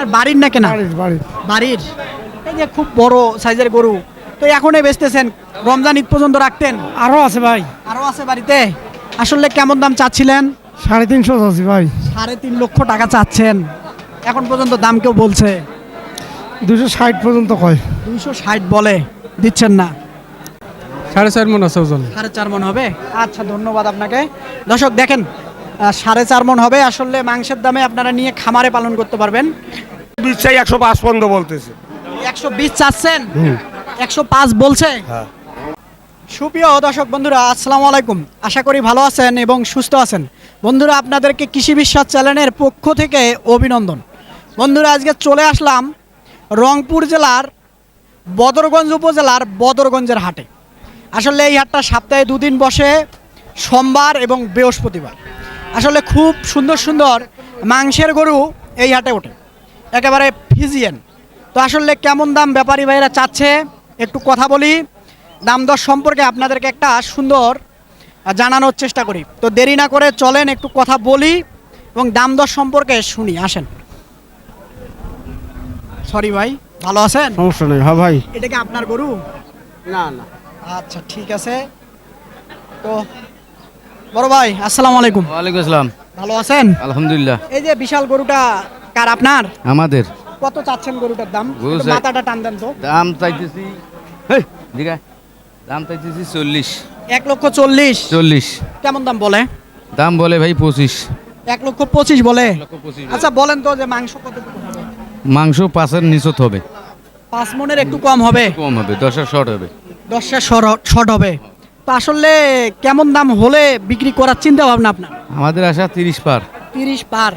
আপনার বাড়ির না কেনা? বাড়ির বাড়ির। বাড়ির? এই যে খুব বড় সাইজের গরু। তো এখনই বেচতেছেন। রমজান ঈদ পর্যন্ত রাখতেন? আরও আছে ভাই। আরও আছে বাড়িতে? আসলে কেমন দাম চাচ্ছিলেন? সাড়ে তিনশো আছে ভাই। সাড়ে তিন লক্ষ টাকা চাচ্ছেন। এখন পর্যন্ত দাম কেউ বলছে? দুশো ষাট পর্যন্ত কয়। দুইশো ষাট বলে। দিচ্ছেন না? সাড়ে চার মন আছে ওজন। সাড়ে চার মন হবে? আচ্ছা ধন্যবাদ আপনাকে। দর্শক দেখেন সাড়ে চার মন হবে। আসলে মাংসের দামে আপনারা নিয়ে খামারে পালন করতে পারবেন। বিশ চাই একশো পাঁচ পর্যন্ত বলতেছে। একশো বিশ চাচ্ছেন? একশো পাঁচ বলছে? হ্যাঁ। সুপ্রিয় দর্শক বন্ধুরা আসসালামু আলাইকুম। আশা করি ভালো আছেন এবং সুস্থ আছেন। বন্ধুরা আপনাদেরকে কৃষি বিশ্বাস চ্যানেলের পক্ষ থেকে অভিনন্দন। বন্ধুরা আজকে চলে আসলাম রংপুর জেলার বদরগঞ্জ উপজেলার বদরগঞ্জের হাটে। আসলে এই হাটটা সপ্তাহে দুদিন বসে সোমবার এবং বৃহস্পতিবার। আসলে খুব সুন্দর সুন্দর মাংসের গরু এই হাটে ওঠে। একেবারে ফিজিয়ান। তো আসলে কেমন দাম ব্যাপারী ভাইরা চাচ্ছে? একটু কথা বলি। দাম দর সম্পর্কে আপনাদেরকে একটা সুন্দর জানানোর চেষ্টা করি। তো দেরি না করে চলেন একটু কথা বলি এবং দাম দর সম্পর্কে শুনি। আসেন। সরি ভাই ভালো আছেন? সমস্যা নেই। হ্যাঁ ভাই। এটা কি আপনার গরু? না না। আচ্ছা ঠিক আছে। তো বড় ভাই আসসালামু আলাইকুম। ওয়ালাইকুম আসসালাম। ভালো আছেন? আলহামদুলিল্লাহ। এই যে বিশাল গরুটা কার আপনার? আমাদের। কত চাচ্ছেন গরুটার দাম? মাথাটা টান দেন তো। দাম চাইতেছি দিঘা। দাম চাইতেছি চল্লিশ। এক লক্ষ চল্লিশ। চল্লিশ। কেমন দাম বলে? দাম বলে ভাই পঁচিশ। এক লক্ষ পঁচিশ বলে? আচ্ছা বলেন তো যে মাংস হবে? মাংস পাঁচের নিচত হবে। পাঁচ মনের একটু কম হবে? কম হবে দশের শর্ট হবে। দশটা শর্ট হবে। তো আসলে কেমন দাম হলে বিক্রি করার চিন্তা ভাবনা আপনার? আমাদের আশা তিরিশ পার। তিরিশ পার।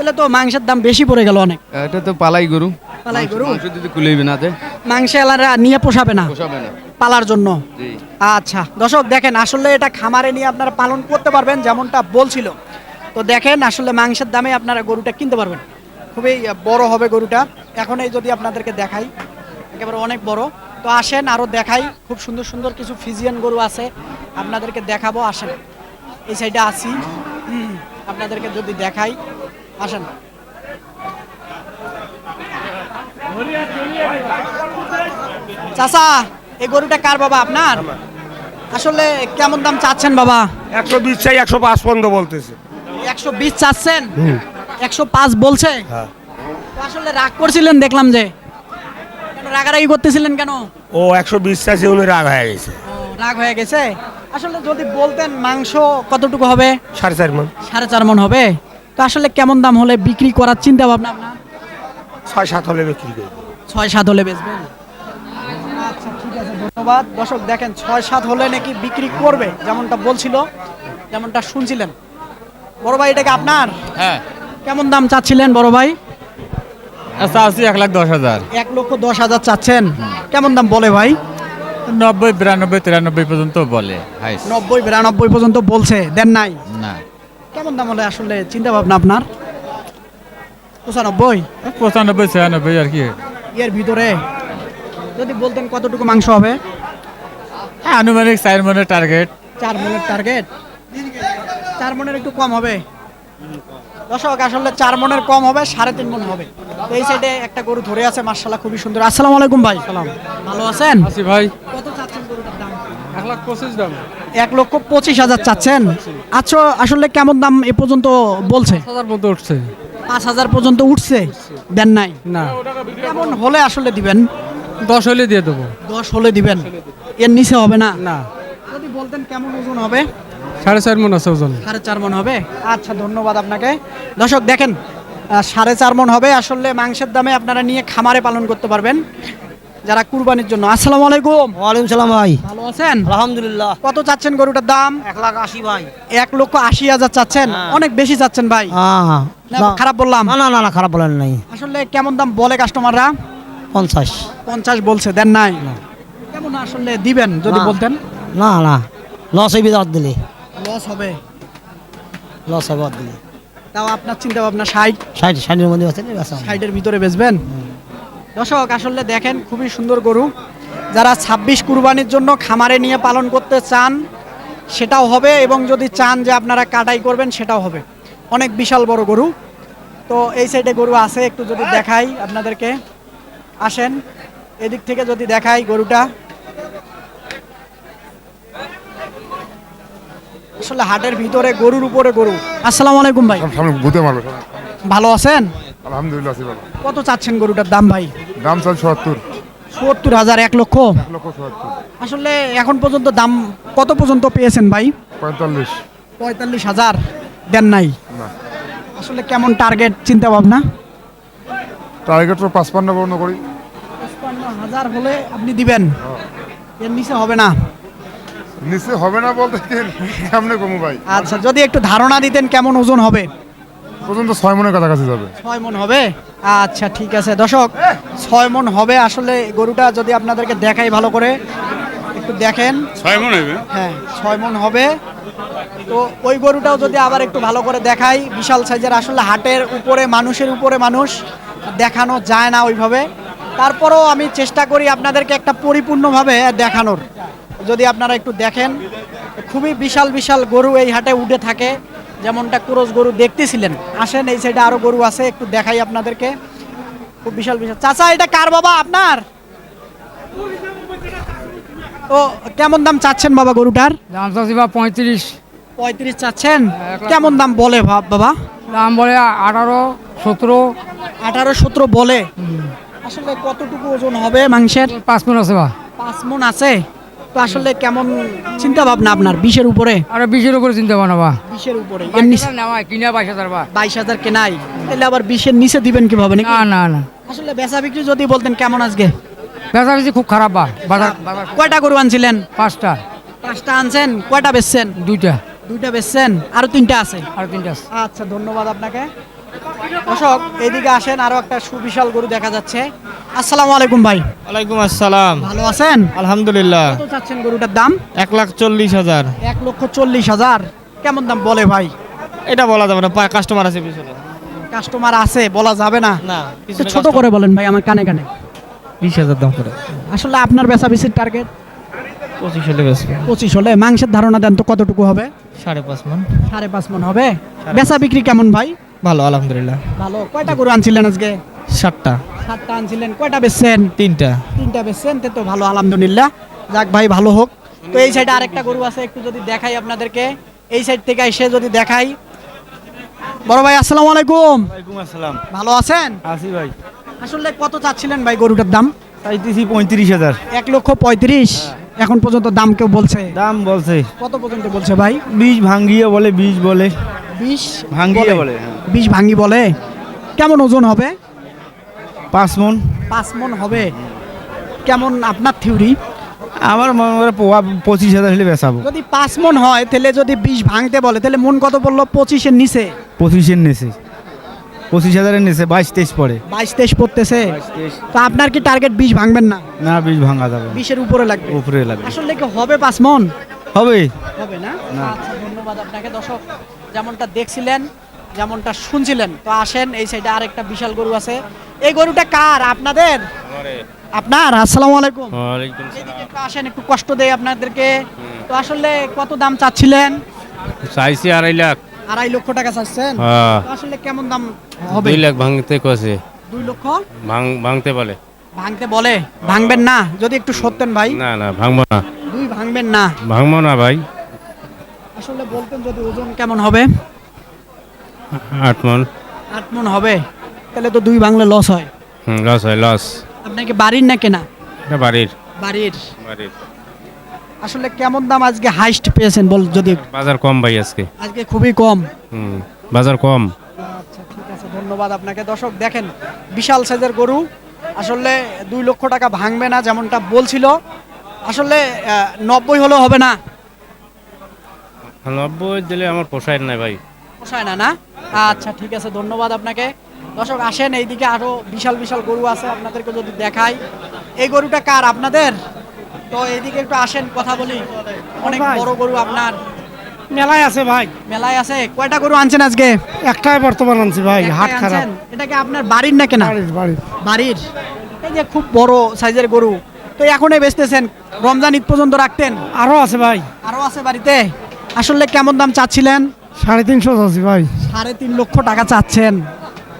তাহলে তো মাংসের দাম বেশি পড়ে গেল অনেক। এটা তো পালাই গরু। পালাই গরু? মাংস যদি কুলেইবে না তে? মাংস এলারা নিয়ে পোষাবে না। পোষাবে না। পালার জন্য। জি। আচ্ছা দর্শক দেখেন আসলে এটা খামারে নিয়ে আপনারা পালন করতে পারবেন যেমনটা বলছিল। তো দেখেন আসলে মাংসের দামে আপনারা গরুটা কিনতে পারবেন। খুবই বড় হবে গরুটা। এখন এই যদি আপনাদেরকে দেখাই একেবারে অনেক বড়। তো আসেন আরও দেখাই। খুব সুন্দর সুন্দর কিছু ফিজিয়ান গরু আছে। আপনাদেরকে দেখাবো আসেন। এই সাইডে আসি আপনাদেরকে যদি দেখাই। আসেন। চাচা এই গরুটা কার বাবা আপনার? আসলে কেমন দাম চাচ্ছেন বাবা? একশো বিশ চাই একশো পাঁচ পর্যন্ত বলতেছে। একশো বিশ চাচ্ছেন? একশো পাঁচ বলছে? হ্যাঁ। আসলে রাগ করছিলেন দেখলাম যে। রাগারাগি করতেছিলেন কেন? ও একশো বিশ চাইছে উনি রাগ হয়ে গেছে। রাগ হয়ে গেছে? আসলে যদি বলতেন মাংস কতটুকু হবে? সাড়ে চার মন। সাড়ে চার মন হবে? তো আসলে কেমন দাম হলে বিক্রি করার চিন্তা ভাবনা আপনার? ছয় সাত হলে বিক্রি করি। ছয় সাত হলে বেচবেন? আচ্ছা ঠিক আছে ধন্যবাদ। দর্শক দেখেন ছয় সাত হলে নাকি বিক্রি করবে যেমনটা বলছিল যেমনটা শুনছিলেন। বড় ভাই এটা কি আপনার? হ্যাঁ। কেমন দাম চাচ্ছিলেন বড় ভাই? আচ্ছা এক লাখ দশ হাজার। এক লক্ষ দশ হাজার চাচ্ছেন। কেমন দাম বলে ভাই? নব্বই বিরানব্বই তিরানব্বই পর্যন্ত বলে নব্বই বিরানব্বই পর্যন্ত বলছে দেন নাই? না। কেমন দাম হলে আসলে চিন্তা ভাবনা আপনার? পঁচানব্বই? পঁচানব্বই ছিয়ানব্বই আর কি। এর ভিতরে যদি বলতেন কতটুকু মাংস হবে? হ্যাঁ আনুমানিক চার মনের টার্গেট চার মনের টার্গেট চার মনের একটু কম হবে। দর্শক আসলে চার মনের কম হবে সাড়ে তিন মন হবে। এই সাইডে একটা গরু ধরে আছে মার্শাল্লাহ খুবই সুন্দর। আসসালামু আলাইকুম ভাই। সালাম ভালো আছেন? আশি ভাই। কত এক লক্ষ পঁচিশ হাজার চাচ্ছেন। আচ্ছা আসলে কেমন দাম এ পর্যন্ত বলছে? হাজার মতো উঠছে। পাঁচ হাজার পর্যন্ত উঠছে দেন নাই? না। কেমন হলে আসলে দিবেন? দশ হলে দিয়ে দেবো। দশ হলে দিবেন? এর নিচে হবে না? না। যদি বলতেন কেমন ওজন হবে? সাড়ে চার মন আছে ওজন। সাড়ে চার মন হবে? আচ্ছা ধন্যবাদ আপনাকে। দর্শক দেখেন সাড়ে চার মন হবে। আসলে মাংসের দামে আপনারা নিয়ে খামারে পালন করতে পারবেন। যারা কুরবানির জন্য। আসসালামু আলাইকুম। ওয়ালাইকুম সালাম ভাই। ভালো আছেন? আলহামদুলিল্লাহ। কত চাচ্ছেন গরুটার দাম? এক লাখ আশি ভাই। এক লক্ষ আশি হাজার চাচ্ছেন? অনেক বেশি চাচ্ছেন ভাই। হ্যাঁ না, খারাপ বললাম। না না না খারাপ বলেন নাই। আসলে কেমন দাম বলে কাস্টমাররা পঞ্চাশ। পঞ্চাশ বলছে দেন নাই। কেমন আসলে দিবেন যদি বলতেন? না না। লস হবে বাদ দিলে। লস হবে। লস হবে দিলে। তাও আপনার চিন্তা ভাবনা ষাট। ষাট ষাটের মধ্যে আছে রে, বেচা হবে। ভিতরে বেচবেন? দর্শক আসলে দেখেন খুবই সুন্দর গরু। যারা ছাব্বিশ কুরবানির জন্য খামারে নিয়ে পালন করতে চান সেটাও হবে এবং যদি চান যে আপনারা কাটাই করবেন সেটাও হবে। অনেক বিশাল বড় গরু। তো এই সাইডে গরু আছে একটু যদি দেখাই আপনাদেরকে। আসেন এদিক থেকে যদি দেখাই গরুটা। আসলে হাটের ভিতরে গরুর উপরে গরু। আসসালামু আলাইকুম ভাই। ভালো আছেন? আলহামদুলিল্লাহ আছি ভালো। কত চাচ্ছেন গরুটার দাম ভাই? দাম চাল সত্তর। সত্তর হাজার এক লক্ষ? লক্ষ সত্তর। আসলে এখন পর্যন্ত দাম কত পর্যন্ত পেয়েছেন ভাই? পঁয়তাল্লিশ। পঁয়তাল্লিশ হাজার দেন নাই। না। আসলে কেমন টার্গেট চিন্তা ভাবনা টার্গেট তো পাঁচপান্ন পর্যন্ত করি। পঁচপান্ন হাজার হলে আপনি দিবেন। এর নিচে হবে না। নিচে হবে না বলতে কি? সামনে কমু ভাই? আচ্ছা যদি একটু ধারণা দিতেন কেমন ওজন হবে? পর্যন্ত ছয় মনের কাছাকাছি যাবে। ছয় মন হবে? আচ্ছা ঠিক আছে। দর্শক ছয় মন হবে আসলে গরুটা যদি আপনাদেরকে দেখাই ভালো করে। একটু দেখেন। ছয় মনে হবে? হ্যাঁ ছয় মন হবে। তো ওই গরুটাও যদি আবার একটু ভালো করে দেখাই বিশাল সাইজের আসলে হাটের উপরে মানুষের উপরে মানুষ দেখানো যায় না ওইভাবে। তারপরেও আমি চেষ্টা করি আপনাদেরকে একটা পরিপূর্ণভাবে দেখানোর। যদি আপনারা একটু দেখেন খুবই বিশাল বিশাল গরু এই হাটে উঠে থাকে। যেমনটা কুরস গরু দেখতেছিলেন। আসেন এই সাইডে আরও গরু আছে একটু দেখাই আপনাদেরকে। খুব বিশাল বিশাল। চাচা এটা কার বাবা আপনার? তো কেমন দাম চাচ্ছেন বাবা গরুটার? দাম চাচ্ছি বা পঁয়ত্রিশ। পঁয়ত্রিশ চাচ্ছেন? কেমন দাম বলে বাবা? দাম বলে আঠারো সতেরো। আঠারো সতেরো বলে। আসলে কতটুকু ওজন হবে মাংসের? পাঁচ মিনিট আছে বা পাঁচ মন আছে? তো আসলে কেমন চিন্তা ভাবনা আপনার বিশের উপরে? আরে বিশের উপরে চিন্তা ভাবনা বা। বিশের উপরে। এর নিচে নেওয়ায় কিনে বাইশ হাজার বা। বাইশ হাজার কেনাই তাহলে আবার বিশের নিচে দিবেন কীভাবে না না না। আসলে বেচা বিক্রি যদি বলতেন কেমন আজকে? বেচা বেশি খুব খারাপ বা। বাজার কয়টা গরু আনছিলেন? পাঁচটা। পাঁচটা আনছেন কয়টা বেচছেন? দুইটা। দুইটা বেচছেন আরও তিনটা আছে? আর তিনটা আছে। আচ্ছা ধন্যবাদ আপনাকে। দর্শক এইদিকে আসেন আরও একটা সুবিশাল গরু দেখা যাচ্ছে। আসসালামু আলাইকুম ভাই। ওয়ালাইকুম আসসালাম। ভালো আছেন? আলহামদুলিল্লাহ। কত চাচ্ছেন গরুটার দাম? এক লাখ চল্লিশ হাজার। এক লক্ষ চল্লিশ হাজার। কেমন দাম বলে ভাই? এটা বলা যাবে না কাস্টমার আছে পিছনে। কাস্টমার আছে বলা যাবে না। না ছোট করে বলেন ভাই আমার কানে কানে। বিশ হাজার দাম করে। আসলে আপনার বেচা বেচির টার্গেট পঁচিশ হলে বেসবে পঁচিশ হলে। মাংসের ধারণা দেন তো কতটুকু হবে? সাড়ে পাঁচ মন। সাড়ে পাঁচ মন হবে। বেচা বিক্রি কেমন ভাই? ভালো আলহামদুলিল্লাহ। ভালো। কয়টা গরু আনছিলেন আজকে? সাতটা। সাতটা আনছিলেন কয়টা বেচছেন? তিনটা। তিনটা বেচছেন। তে তো ভালো আলহামদুলিল্লাহ। যাক ভাই ভালো হোক। তো এই সাইডে আরেকটা গরু আছে একটু যদি দেখাই আপনাদেরকে। এই সাইড থেকে এসে যদি দেখাই। বড় ভাই আসসালামু আলাইকুম। ওয়ালাইকুম আসসালাম। ভালো আছেন? আসি ভাই। আসলে কত চাচ্ছিলেন ভাই গরুটার দাম? চাইতেছি পঁয়ত্রিশ হাজার। এক লক্ষ পঁয়ত্রিশ। এখন পর্যন্ত দাম কেউ বলছে? দাম বলছে। কত পর্যন্ত বলছে ভাই? বীজ ভাঙ্গিয়ে বলে বীজ বলে। বিশ ভাঙ্গিয়ে বলে হ্যাঁ। বিশ ভাঙ্গি বলে? কেমন ওজন হবে? পাঁচ মন। পাঁচ মন হবে। কেমন আপনার থিওরি আমার মনে করে পঁচিশ হাজার হলে বেচাবো। যদি পাঁচ মন হয় তাহলে যদি বিশ ভাঙতে বলে তাহলে মন কত পড়ল? পঁচিশের নিচে। পঁচিশের নেছে পঁচিশ হাজারের নেছে বাইশ তেইশ পড়ে। বাইশ তেইশ পড়তেছে। তো আপনার কি টার্গেট বিশ ভাঙবেন না? না বীজ ভাঙা যাবে না। বিশের উপরে লাগবে। উপরে লাগবে। আসলে কি হবে পাঁচ মন? হবে। হবে না। আচ্ছা ধন্যবাদ আপনাকে। দর্শক যেমনটা দেখছিলেন যেমনটা শুনছিলেন তো আসেন এই সাইডে আরেকটা বিশাল গরু আছে। এই গরুটা কার? আপনাদের? আপনার? আসসালামু আলাইকুম। একটু আসেন একটু কষ্ট দেয় আপনাদেরকে। তো আসলে কত দাম চাচ্ছিলেন? চাইছি আড়াই লাখ। আড়াই লক্ষ টাকা চাচ্ছেন? হ্যাঁ। আসলে কেমন দাম হবে? দুই লাখ ভাঙতে কছে দুই লক্ষ? ভাঙতে বলে। ভাঙতে বলে? ভাঙবেন না? যদি একটু সত্যেন ভাই। না না ভাঙবো না। দুই ভাঙবেন না। ভাঙবো না ভাই। আসলে বলতেন যদি ওজন কেমন হবে? আট মন আট মন হবে? তাহলে তো দুই ভাঙলে লস হয়। হুম লস হয় লস আপনাকে বাড়ির না কেনা? এটা বাড়ির। বাড়ির। বাড়ির। আসলে কেমন দাম আজকে হাইস্ট পেয়েছেন বল যদি বাজার কম ভাই আজকে। আজকে খুবই কম। হুম বাজার কম। আচ্ছা ঠিক আছে ধন্যবাদ আপনাকে। দর্শক দেখেন বিশাল সাইজের গরু। আসলে দুই লক্ষ টাকা ভাঙবে না যেমনটা বলছিল। আসলে নব্বই হলেও হবে না। নব্বই দিলে আমার পোষায় নাই ভাই। পোষায় না? না আচ্ছা ঠিক আছে ধন্যবাদ আপনাকে। দর্শক আসেন এইদিকে আরও বিশাল বিশাল গরু আছে আপনাদেরকে যদি দেখাই। এই গরুটা কার আপনাদের? তো এইদিকে একটু আসেন কথা বলি। অনেক বড় গরু আপনার। মেলায় আছে ভাই। মেলায় আছে। কয়টা গরু আনছেন আজকে? একটাই বর্তমান আনছি ভাই হাট খারাপ। এটা কি আপনার বাড়ির না? কেনা বাড়ির। বাড়ির? এই যে খুব বড় সাইজের গরু। তো এখনই বেচতেছেন? রমজান ঈদ পর্যন্ত রাখতেন? আরও আছে ভাই। আরও আছে বাড়িতে? আসলে কেমন দাম চাচ্ছিলেন? সাড়ে তিনশো আছে ভাই। সাড়ে তিন লক্ষ টাকা চাচ্ছেন।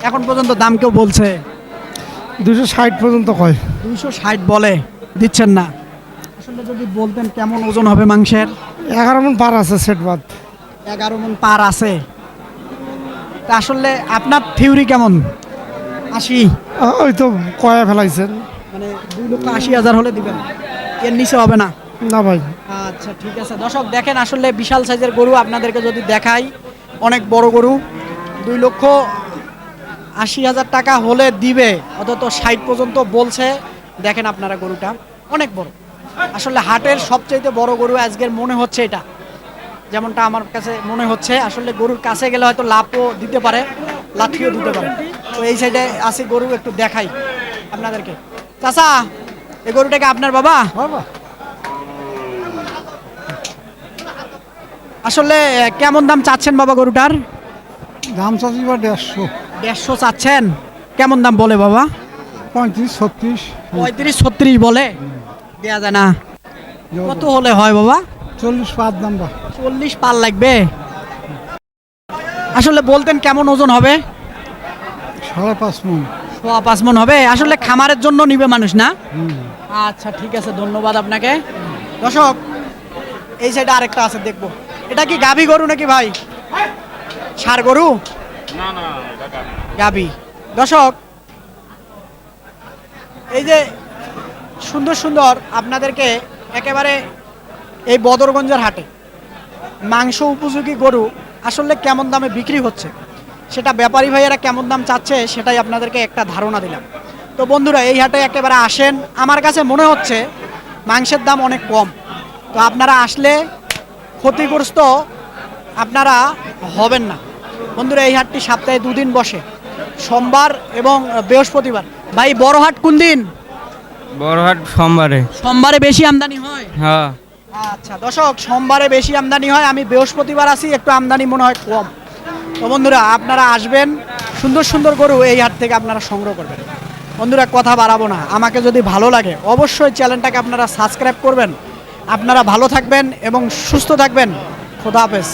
এখন পর্যন্ত দাম কেউ বলছে? দুশো ষাট পর্যন্ত কয়। দুশো ষাট বলে দিচ্ছেন না। আসলে যদি বলতেন কেমন ওজন হবে মাংসের? এগারো মন পার আছে সেট বাদ। এগারো মন পার আছে। তা আসলে আপনার থিওরি কেমন? আশি। ওই তো কয়া ফেলাইছেন। মানে দুই লক্ষ আশি হাজার হলে দিবেন। এর নিচে হবে না। না ভাই। আচ্ছা ঠিক আছে। দর্শক দেখেন আসলে বিশাল সাইজের গরু আপনাদেরকে যদি দেখাই অনেক বড় গরু দুই লক্ষ আশি হাজার টাকা হলে দিবে অন্তত ষাট পর্যন্ত বলছে। দেখেন আপনারা গরুটা অনেক বড়। আসলে হাটের সবচাইতে বড় গরু আজকের মনে হচ্ছে এটা। যেমনটা আমার কাছে মনে হচ্ছে আসলে গরুর কাছে গেলে হয়তো লাভও দিতে পারে লাঠিও দিতে পারে। তো এই সাইডে আছে গরু একটু দেখাই আপনাদেরকে। চাচা এই গরুটাকে আপনার বাবা। আসলে কেমন দাম চাচ্ছেন বাবা গরুটার? দাম চাচ্ছি বা দেড়শো। দেড়শো চাচ্ছেন? কেমন দাম বলে বাবা? পঁয়ত্রিশ ছত্রিশ। পঁয়ত্রিশ ছত্রিশ বলে? দেওয়া যায় না। কত হলে হয় বাবা? চল্লিশ পার দাম বা। চল্লিশ পার লাগবে? আসলে বলতেন কেমন ওজন হবে? সাড়ে পাঁচ মন। সোয়া পাঁচ মন হবে? আসলে খামারের জন্য নিবে মানুষ না? আচ্ছা ঠিক আছে ধন্যবাদ আপনাকে। দর্শক এই সাইডে আরেকটা আছে দেখব। এটা কি গাভী গরু নাকি ভাই? সার গরু? গাভী। দর্শক এই যে সুন্দর সুন্দর আপনাদেরকে একেবারে এই বদরগঞ্জের হাটে মাংস উপযোগী গরু আসলে কেমন দামে বিক্রি হচ্ছে সেটা ব্যাপারী ভাইয়েরা কেমন দাম চাচ্ছে সেটাই আপনাদেরকে একটা ধারণা দিলাম। তো বন্ধুরা এই হাটে একেবারে আসেন। আমার কাছে মনে হচ্ছে মাংসের দাম অনেক কম। তো আপনারা আসলে ক্ষতিগ্রস্ত আপনারা হবেন না। বন্ধুরা এই হাটটি সপ্তাহে দুদিন বসে। সোমবার এবং বৃহস্পতিবার। ভাই বড় হাট কোন দিন? বড়হাট সোমবারে। সোমবারে বেশি আমদানি হয়? হ্যাঁ। আচ্ছা দর্শক সোমবারে বেশি আমদানি হয়। আমি বৃহস্পতিবার আসি একটু আমদানি মনে হয় কম। তো বন্ধুরা আপনারা আসবেন সুন্দর সুন্দর গরু এই হাট থেকে আপনারা সংগ্রহ করবেন। বন্ধুরা কথা বাড়াবো না। আমাকে যদি ভালো লাগে অবশ্যই চ্যানেলটাকে আপনারা সাবস্ক্রাইব করবেন। আপনারা ভালো থাকবেন এবং সুস্থ থাকবেন। খোদা হাফেজ।